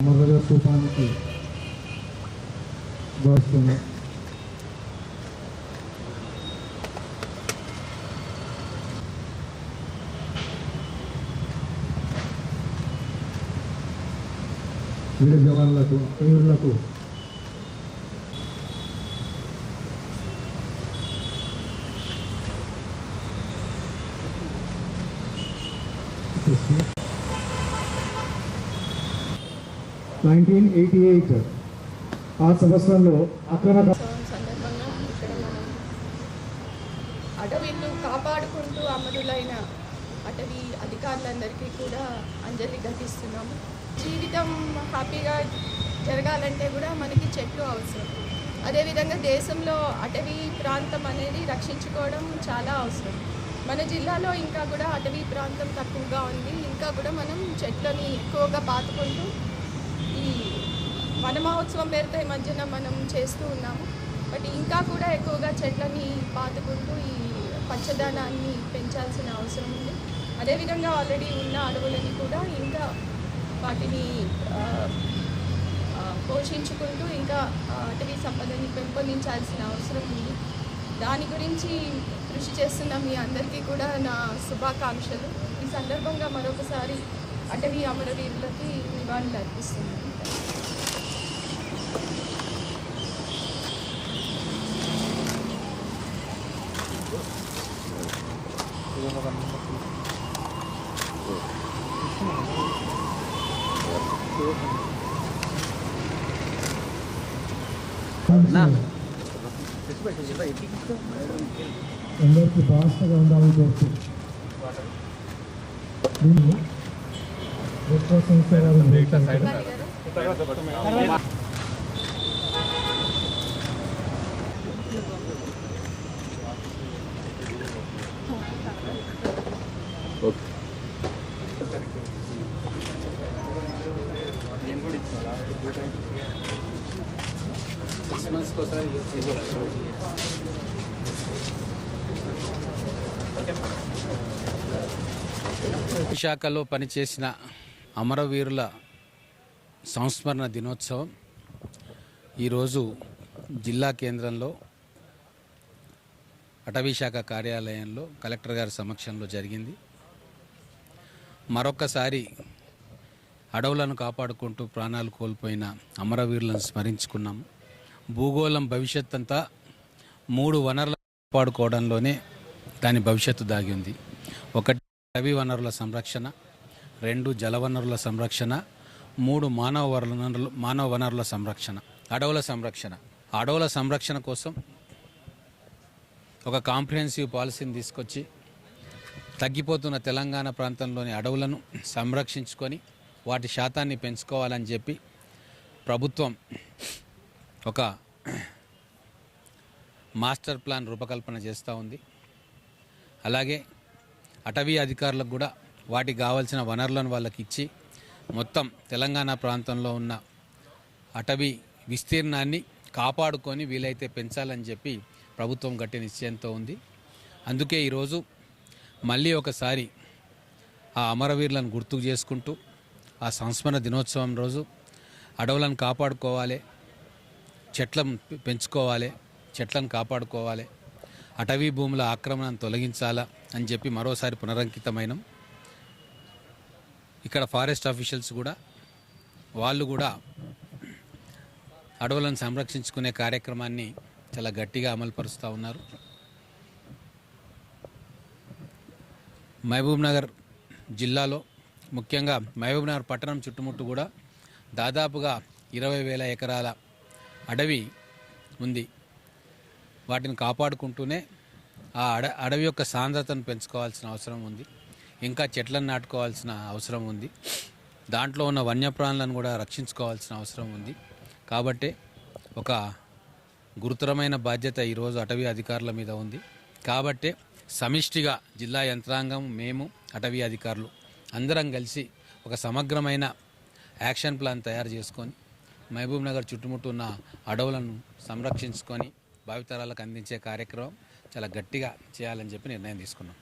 మొదల తుఫానికి దోస్తుంది వీర జవాన్లకు వీరులకు nineteen eighty eight ఆ సంవత్సరంలో అక్రమ ఉత్సవం కాపాడుకుంటూ అమరులైన అటవీ అధికారులందరికీ కూడా అంజలి ఘటిస్తున్నాము. జీవితం హ్యాపీగా జరగాలంటే కూడా మనకి చెట్లు అవసరం. అదేవిధంగా దేశంలో అటవీ ప్రాంతం అనేది రక్షించుకోవడం చాలా అవసరం. మన జిల్లాలో ఇంకా కూడా అటవీ ప్రాంతం తక్కువగా ఉంది. ఇంకా కూడా మనం చెట్లని ఎక్కువగా పాతుకుంటూ వన మహోత్సవం పేరుతో ఈ మధ్యన మనం చేస్తూ ఉన్నాము. బట్ ఇంకా కూడా ఎక్కువగా చెట్లని పాతుకుంటూ ఈ పచ్చదనాన్ని పెంచాల్సిన అవసరం ఉంది. అదేవిధంగా ఆల్రెడీ ఉన్న అడవులని కూడా ఇంకా వాటిని పోషించుకుంటూ ఇంకా అటవీ సంపదని పెంపొందించాల్సిన అవసరం ఉంది. దాని గురించి కృషి చేస్తున్న మీ అందరికీ కూడా నా శుభాకాంక్షలు. ఈ సందర్భంగా మరొకసారి అటవీ అమరవీరులకి నివాళులు అర్పిస్తున్నాను అందరికీ భాషగా ఉండాలని కోరుతూ దీన్ని ఎక్కువ సంఖ్య విశాఖలో పనిచేసిన అమరవీరుల సంస్మరణ దినోత్సవం ఈరోజు జిల్లా కేంద్రంలో అటవీశాఖ కార్యాలయంలో కలెక్టర్ గారి సమక్షంలో జరిగింది. మరొక్కసారి అడవులను కాపాడుకుంటూ ప్రాణాలు కోల్పోయిన అమరవీరులను స్మరించుకున్నాం. భూగోళం భవిష్యత్ అంతా మూడు వనరులను కాపాడుకోవడంలోనే దాని భవిష్యత్తు దాగి ఉంది. ఒకటి రవి వనరుల సంరక్షణ రెండు జలవనరుల సంరక్షణ మూడు మానవ వనరుల మానవ వనరుల సంరక్షణ. అడవుల సంరక్షణ. అడవుల సంరక్షణ కోసం ఒక కాంప్రిహెన్సివ్ పాలసీని తీసుకొచ్చి తగ్గిపోతున్న తెలంగాణ ప్రాంతంలోని అడవులను సంరక్షించుకొని వాటి శాతాన్ని పెంచుకోవాలని చెప్పి ప్రభుత్వం ఒక మాస్టర్ ప్లాన్ రూపకల్పన చేస్తూ ఉంది. అలాగే అటవీ అధికారులకు కూడా వాటికి కావాల్సిన వనరులను వాళ్ళకి ఇచ్చి మొత్తం తెలంగాణ ప్రాంతంలో ఉన్న అటవీ విస్తీర్ణాన్ని కాపాడుకొని వీలైతే పెంచాలని చెప్పి ప్రభుత్వం గట్టి నిశ్చయంతో ఉంది. అందుకే ఈరోజు మళ్ళీ ఒకసారి ఆ అమరవీరులను గుర్తుకు చేసుకుంటూ ఆ సంస్మరణ దినోత్సవం రోజు అడవులను కాపాడుకోవాలి చెట్లను పెంచుకోవాలి చెట్లను కాపాడుకోవాలి అటవీ భూముల ఆక్రమణను తొలగించాలా అని చెప్పి మరోసారి పునరంకితమైన ఇక్కడ ఫారెస్ట్ ఆఫీషియల్స్ కూడా వాళ్ళు కూడా అడవులను సంరక్షించుకునే కార్యక్రమాన్ని చాలా గట్టిగా అమలుపరుస్తూ ఉన్నారు. మహబూబ్ నగర్ జిల్లాలో ముఖ్యంగా మహబూబ్నగర్ పట్టణం చుట్టుముట్టు కూడా దాదాపుగా ఇరవై వేల ఎకరాల అడవి ఉంది. వాటిని కాపాడుకుంటూనే ఆ అడ అడవి యొక్క సాంద్రతను పెంచుకోవాల్సిన అవసరం ఉంది. ఇంకా చెట్లను నాటుకోవాల్సిన అవసరం ఉంది. దాంట్లో ఉన్న వన్యప్రాణులను కూడా రక్షించుకోవాల్సిన అవసరం ఉంది. కాబట్టి ఒక గురుతరమైన బాధ్యత ఈరోజు అటవీ అధికారుల మీద ఉంది. కాబట్టి సమిష్టిగా జిల్లా యంత్రాంగం మేము అటవీ అధికారులు అందరం కలిసి ఒక సమగ్రమైన యాక్షన్ ప్లాన్ తయారు చేసుకొని మహబూబ్ నగర్ చుట్టుముట్టు ఉన్న అడవులను సంరక్షించుకొని భావితరాలకు అందించే కార్యక్రమం చాలా గట్టిగా చేయాలని చెప్పి నిర్ణయం తీసుకున్నాం.